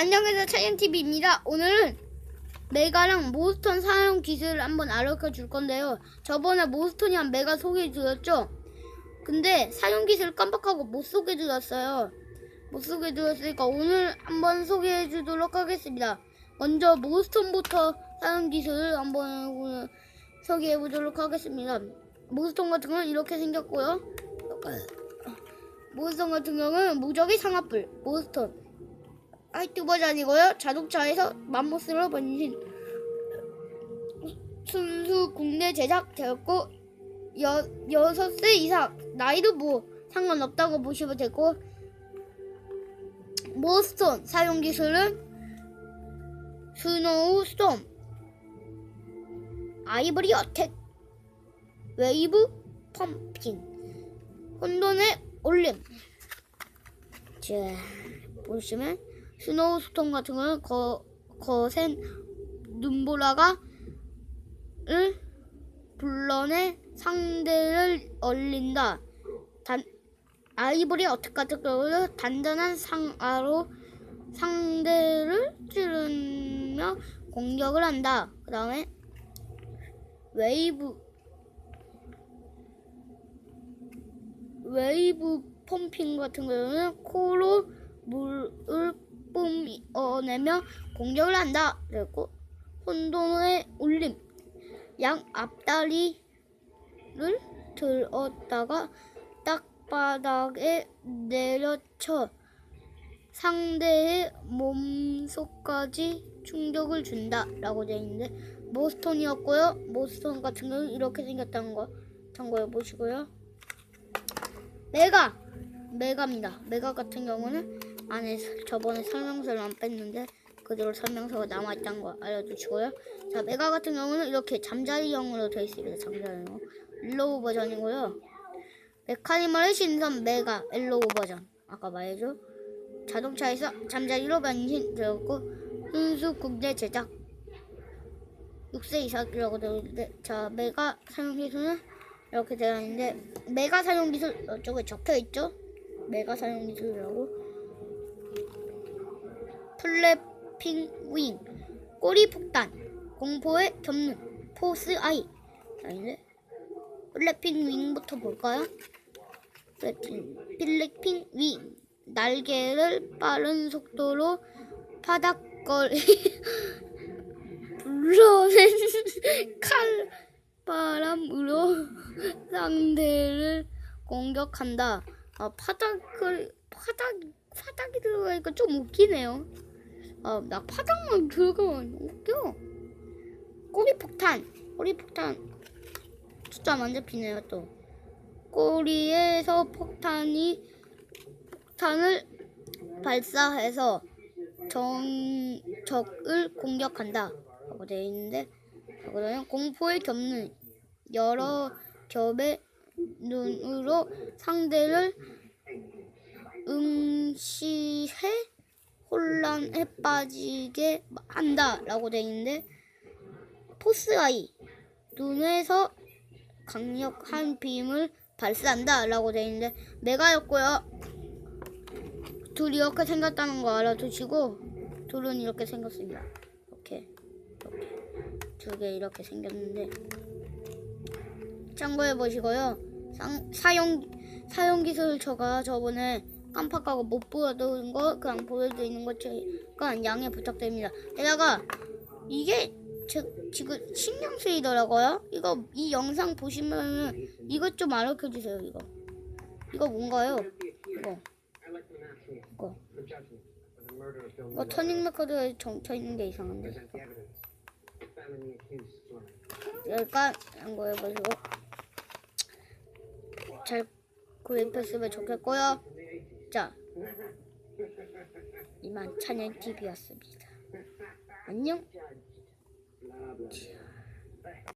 안녕하세요 차연TV입니다. 오늘은 메가랑 모스톤 사용 기술을 한번 알려줘 줄 건데요. 저번에 모스톤이랑 메가 소개해 드렸죠? 근데 사용 기술을 깜빡하고 못 소개해 드렸어요. 못 소개해 드렸으니까 오늘 한번 소개해 주도록 하겠습니다. 먼저 모스톤부터 사용 기술을 한번 소개해 보도록 하겠습니다. 모스톤 같은 건 이렇게 생겼고요. 모스톤 같은 경우는 무적의 상압불, 모스톤. 하이트 버전이고요. 자동차에서 맘모스로 변신. 순수 국내 제작되었고 여, 6세 이상 나이도 뭐 상관없다고 보시면 되고 모스톤 사용 기술은 스노우 스톰 아이보리 어택 웨이브 펌핑 혼돈의 올림 자 보시면 스노우 스톰 같은 거는 거, 거센 눈보라가 을 불러내 상대를 얼린다. 단, 아이보리 어택 같은 경우는 단단한 상아로 상대를 찌르며 공격을 한다. 그 다음에 웨이브 웨이브 펌핑 같은 경우는 코로 물을 뿜어내며 공격을 한다. 그리고 혼돈의 울림 양 앞다리를 들었다가 땅바닥에 내려쳐 상대의 몸속까지 충격을 준다 라고 되어 있는데 모스톤이었고요. 모스톤 같은 경우는 이렇게 생겼다는 거 참고해 보시고요. 메가 메가입니다. 메가 같은 경우는 안에 저번에 설명서를 안 뺐는데 그대로 설명서가 남아있다는 거 알려주시고요. 자, 메가 같은 경우는 이렇게 잠자리형으로 되어 있습니다. 잠자리형. 일로우 버전이고요. 메카니멀의 신선 메가 엘로우 버전. 아까 말했죠. 자동차에서 잠자리로 변신되었고 순수 국내 제작 6세 이상이라고 되어 있는데 자, 메가 사용 기술은 이렇게 되어 있는데 메가 사용 기술 이쪽에 적혀 있죠. 메가 사용 기술이라고 플래핑 윙, 꼬리 폭탄, 공포에 겹는 포스 아이. 자, 이제 플래핑 윙부터 볼까요? 플래핑, 윙. 날개를 빠른 속도로 파닥거리 불러낸 칼바람으로 상대를 공격한다. 아, 파닥을 파닥 파닥이 들어가니까 좀 웃기네요. 아, 나 파닥만 들어가면 웃겨. 꼬리 폭탄, 꼬리 폭탄. 숫자 완전 피네요 또. 꼬리에서 폭탄이 폭탄을 발사해서 정 적을 공격한다. 라고 되어 있는데, 그러면 공포에 겹는 여러 겹의 눈으로 상대를 응시 해 혼란에 빠지게 한다라고 되어 있는데 포스아이 눈에서 강력한 빔을 발사한다라고 되어 있는데 메가였고요. 둘이 이렇게 생겼다는 거 알아두시고 둘은 이렇게 생겼습니다. 이렇게 이렇게 두 개 이렇게 생겼는데 참고해 보시고요. 상, 사용 사용 저가 저번에 깜빡하고 못 보여드린 거 그냥 보여드리는 것과 양해 부탁드립니다. 게다가 이게 제, 지금 신경 쓰이더라고요. 이거 이 영상 보시면은 이것 좀 알려줘 주세요. 이거 이거 뭔가요? 이거 이거 이거 터닝 메커드에 정쳐 있는 게 이상한데. 여기까지 참고해 보시고 잘 구입했으면 좋겠고요. 자, 이만 찬양 TV였습니다. 안녕. 자.